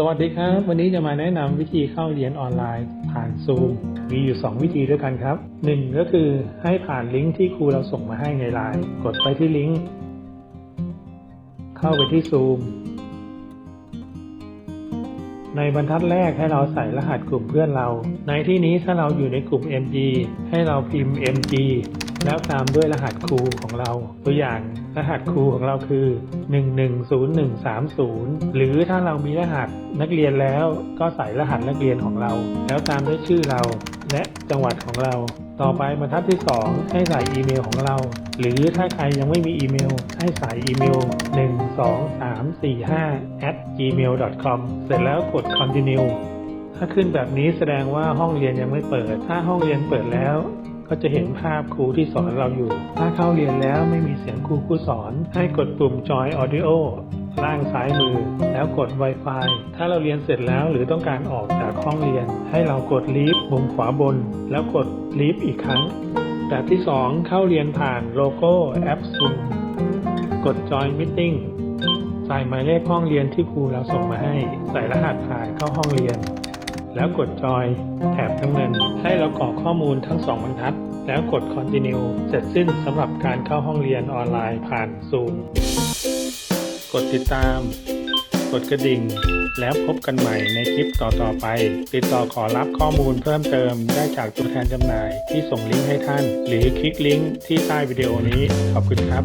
สวัสดีครับ วันนี้จะมาแนะนำวิธีเข้าเรียนออนไลน์ ผ่านซูมมีอยู่ 2 วิธีด้วยกันครับ 1 ก็คือให้ผ่านลิงก์ที่ครูเราส่งมาให้ในไลน์กดไปที่ลิงก์เข้าไปที่ซูม ในบรรทัดแรกให้เราใส่รหัสกลุ่มเพื่อนเรา ในที่นี้ถ้าเราอยู่ในกลุ่ม MG ให้เราพิมพ์ MG แล้วตามด้วยรหัสครูของเรา ตัวอย่างรหัสครูของเราคือ 110130 หรือถ้าเรามีรหัสนักเรียนแล้วก็ใส่รหัสนักเรียนของเรา แล้วตามด้วยชื่อเรา และจังหวัดของเรา ต่อไปบรรทัดที่ 2 ให้ใส่อีเมลของเรา หรือถ้าใครยังไม่มีอีเมล ให้ใส่อีเมล 1 2 3 4 5 at gmail com เสร็จแล้วกด continue ถ้าขึ้นแบบนี้แสดงว่าห้องเรียนยังไม่เปิด ถ้าห้องเรียนเปิดแล้วก็จะเห็นภาพครูที่สอนเราอยู่ ถ้าเข้าเรียนแล้วไม่มีเสียงครูผู้สอน ให้กดปุ่ม Join Audio ล่างซ้ายมือ แล้วกด Wi-Fi ถ้าเราเรียนเสร็จแล้วหรือต้องการออกจากห้องเรียน ให้เรากด Leave มุมขวาบน แล้วกด Leave อีกครั้ง แบบที่ 2 เข้าเรียนผ่านโลโก้แอป Zoom กด Join Meeting ใส่หมายเลขห้องเรียนที่ครูเราส่งมาให้ ใส่รหัสผ่านเข้าห้องเรียน แล้วกดจอยแถบน้ำเงิน ให้เรากรอกข้อมูลทั้งสองบรรทัด แล้วกด continue เสร็จสิ้นสำหรับการเข้าห้องเรียนออนไลน์ผ่าน Zoom กดติดตาม กดกระดิ่ง แล้วพบกันใหม่ในคลิปต่อๆไป ติดต่อขอรับข้อมูลเพิ่มเติมได้จากตัวแทนจำหน่ายที่ส่งลิงก์ให้ท่าน หรือคลิกลิงก์ที่ใต้วิดีโอนี้ ขอบคุณครับ